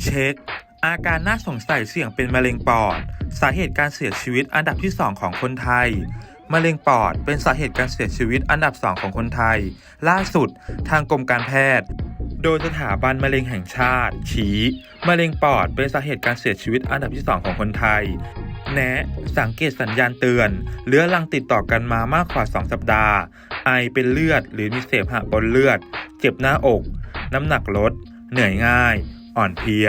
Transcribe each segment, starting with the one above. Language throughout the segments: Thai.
เช็ค อาการน่าสงสัยเสี่ยงเป็นมะเร็งปอด สาเหตุการเสียชีวิตอันดับที่ 2 ของคนไทยมะเร็งปอดเป็นสาเหตุการเสียชีวิตอันดับ2ของคนไทย ล่าสุดทางกรมการแพทย์ โดยสถาบันมะเร็งแห่งชาติ ชี้มะเร็งปอดเป็นสาเหตุการเสียชีวิตอันดับที่2ของคนไทย แนะสังเกตสัญญาณเตือนเรื้อรังติดต่อกันมามากกว่า 2 สัปดาห์ ไอเป็นเลือดหรือมีเสมหะปนเลือด เจ็บหน้าอก น้ำหนักลด เหนื่อยง่าย อ่อนเพลีย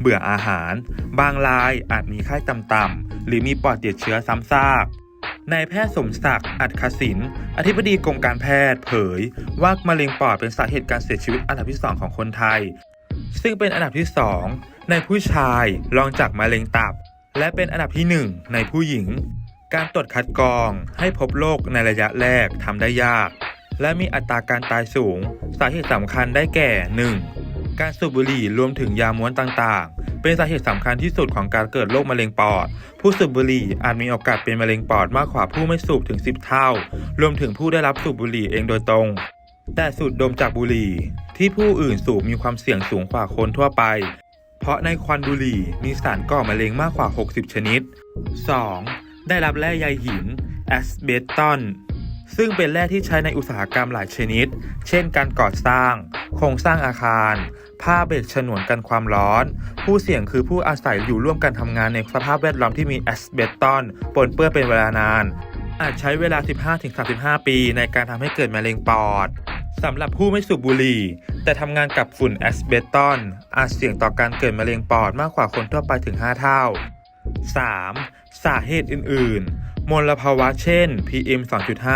เบื่ออาหาร บางรายอาจมีไข้ต่ำๆหรือมีปอดติดเชื้อซ้ำซากนายแพทย์สมศักดิ์อัจคศิน อธิบดีกรมการแพทย์ เผย ว่ามะเร็งปอดเป็นสาเหตุการเสียชีวิตอันดับที่ 2 ของคนไทย ซึ่งเป็นอันดับที่ 2 ในผู้ชายรองจากมะเร็งตับ และเป็นอันดับที่ 1 ในผู้หญิง การตรวจคัดกรองให้พบโรคในระยะแรกทำได้ยาก และมีอัตราการตายสูง สาเหตุสำคัญได้แก่ 1. การสูบบุหรี่รวมถึงยาม้วนต่างๆ เป็นสาเหตุสำคัญที่สุดของการเกิดโรคมะเร็งปอด ผู้สูบบุหรี่อาจมีโอกาสเป็นมะเร็งปอดมากกว่าผู้ไม่สูบถึง 10 เท่า รวมถึงผู้ได้รับสูบบุหรี่เองโดยตรง แต่สูดดมจากบุหรี่ ที่ผู้อื่นสูบมีความเสี่ยงสูงกว่าคนทั่วไป เพราะในควันบุหรี่มีสารก่อมะเร็งมากกว่า 60 ชนิด 2. ได้รับแร่ใยหินแอสเบสตอน ซึ่งเป็นแร่ที่ใช้ในอุตสาหกรรมหลายชนิด เช่น การก่อสร้าง โครงสร้างอาคาร ผ้าเบรกฉนวนกันความร้อน ผู้เสี่ยงคือผู้อาศัยอยู่ร่วมกันทำงานในสภาพแวดล้อมที่มีแอสเบสตอนปนเปื้อนเป็นเวลานาน อาจใช้เวลา 15-35 ปีในการทำให้เกิดมะเร็งปอดสำหรับผู้ไม่สูบบุหรี่ แต่ทำงานกับฝุ่นแอสเบสตอนอาจเสี่ยงต่อการเกิดมะเร็งปอดมากกว่าคนทั่วไปถึง 5 เท่า 3. สาเหตุอื่นๆ มลภาวะเช่น PM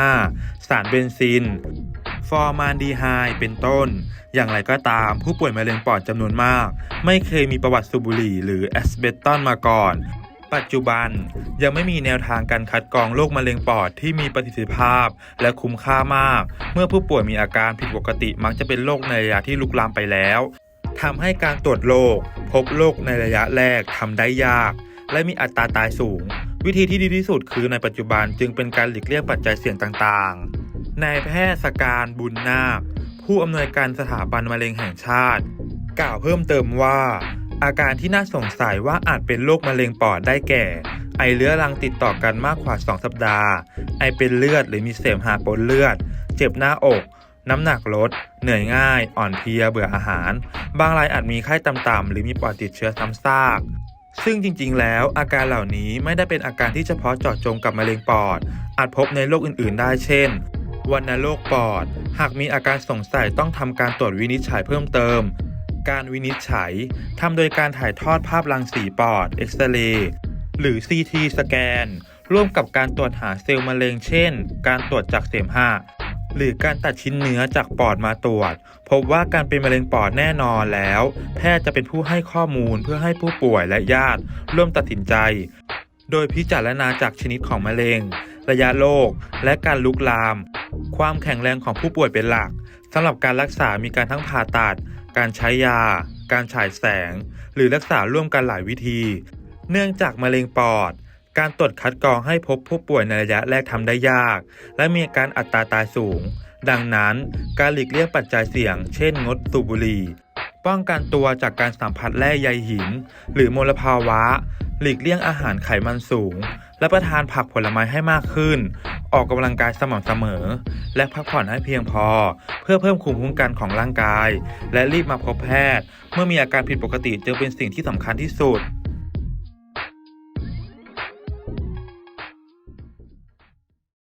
2.5 สารเบนซิน ฟอร์มานดีไฮด์เป็นต้น อย่างไรก็ตามผู้ป่วยมะเร็งปอดจำนวนมาก ไม่เคยมีประวัติสูบบุหรี่หรือแอสเบสตอนมาก่อน ปัจจุบันยังไม่มีแนวทางการคัดกรองโรคมะเร็งปอดที่มีประสิทธิภาพและคุ้มค่ามาก เมื่อผู้ป่วยมีอาการผิดปกติมักจะเป็นโรคในระยะที่ลุกลามไปแล้วทำให้การตรวจโรคพบโรคในระยะแรกทำได้ยาก และมีอัตราตายสูง วิธีที่ดีที่สุดคือในปัจจุบันจึงเป็นการหลีกเลี่ยงปัจจัยเสี่ยงต่างๆ นายแพทย์สการบุญนาค ผู้อำนวยการสถาบันมะเร็งแห่งชาติ กล่าวเพิ่มเติมว่า อาการที่น่าสงสัยว่าอาจเป็นโรคมะเร็งปอดได้แก่ ไอเรื้อรังติดต่อกันมากกว่า 2 สัปดาห์ ไอเป็นเลือดหรือมีเสมหะปนเลือด เจ็บหน้าอก น้ำหนักลด เหนื่อยง่าย อ่อนเพลียเบื่ออาหาร บางรายอาจมีไข้ต่ำๆหรือมีปอดติดเชื้อซ้ำซาก ซึ่งจริงๆ แล้วอาการเหล่านี้ไม่ได้เป็นอาการที่เฉพาะเจาะจงกับมะเร็งปอด อาจพบในโรคอื่นๆ ได้เช่นวัณโรคปอด หากมีอาการสงสัยต้องทำการตรวจวินิจฉัยเพิ่มเติม การวินิจฉัยทำโดยการถ่ายทอดภาพรังสีปอดเอ็กซเรย์หรือ CT สแกนร่วมกับการตรวจหาเซลล์มะเร็งเช่น การตรวจจากเสมหะ หรือการตัดชิ้นเนื้อจากปอดมาตรวจ พบว่าการเป็นมะเร็งปอดแน่นอนแล้ว แพทย์จะเป็นผู้ให้ข้อมูลเพื่อให้ผู้ป่วยและญาติร่วมตัดสินใจ โดยพิจารณาจากชนิดของมะเร็ง ระยะโรคและการลุกลาม ความแข็งแรงของผู้ป่วยเป็นหลักสำหรับการรักษามีการทั้งผ่าตัด การใช้ยา การฉายแสง หรือรักษาร่วมกันหลายวิธี เนื่องจากมะเร็งปอด การตรวจคัดกรองให้พบผู้ป่วยในระยะแรกทำได้ยาก และมีการอัตราตายสูง ดังนั้น การหลีกเลี่ยงปัจจัยเสี่ยง เช่น งดสูบบุหรี่ป้องกันตัวจากการสัมผัสแร่ใยหิน หรือมลภาวะ หลีกเลี่ยงอาหารไขมันสูงและประทานผักผลไม้ให้มากขึ้น ออกกำลังกายสม่ำเสมอ และพักผ่อนให้เพียงพอ เพื่อเพิ่มภูมิคุ้มกันของร่างกาย และรีบมาพบแพทย์ เมื่อมีอาการผิดปกติจึงเป็นสิ่งที่สำคัญที่สุด